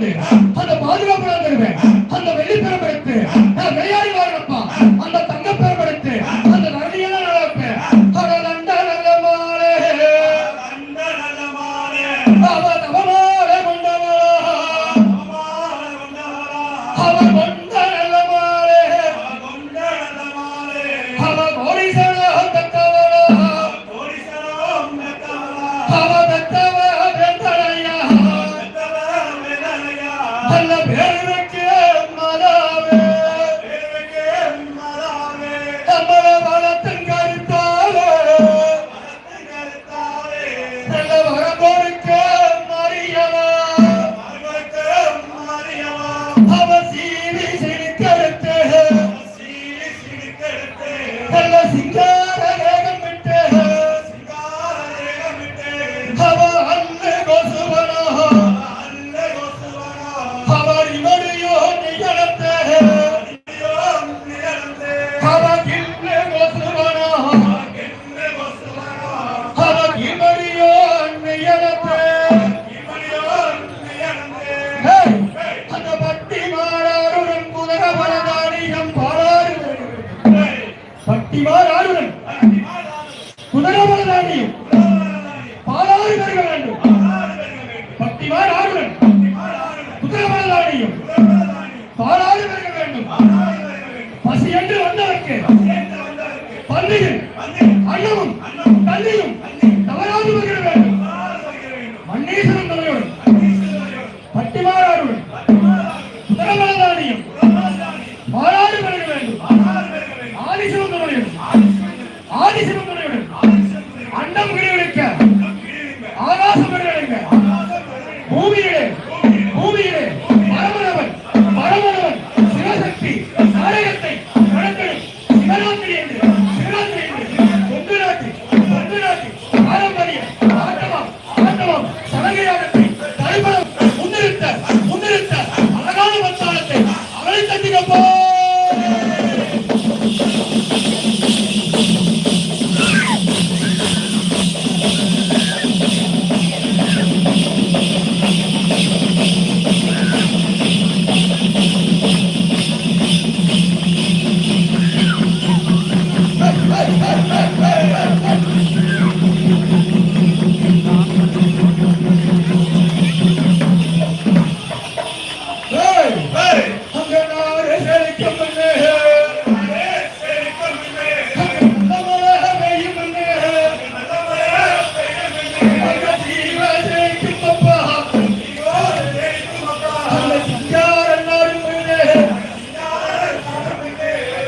வந்து அந்த பாதுகாப்பு தருவேன். அந்த வெள்ளி பெறம் எடுத்து விளையாடி வாழப்பா. அந்த தங்க பெறம் எடுத்து அந்த நதியெல்லாம் நடப்பேன் அவர் அவமார கொண்டவரா அவர் கொண்ட அன்னமும் தண்ணியும் தவறாது வருகிற வேண்டும் மன்னீசனும் தலையோடும் பட்டிமாராருடன் புதரமலதானியும் பாராடு வருக வேண்டும் ஆதிசிவம் தலையுடன் ஆதிசிவம் சிவசக்தி நாடகத்தை நடத்திடும் சிவராத்திரி என்று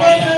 Amen.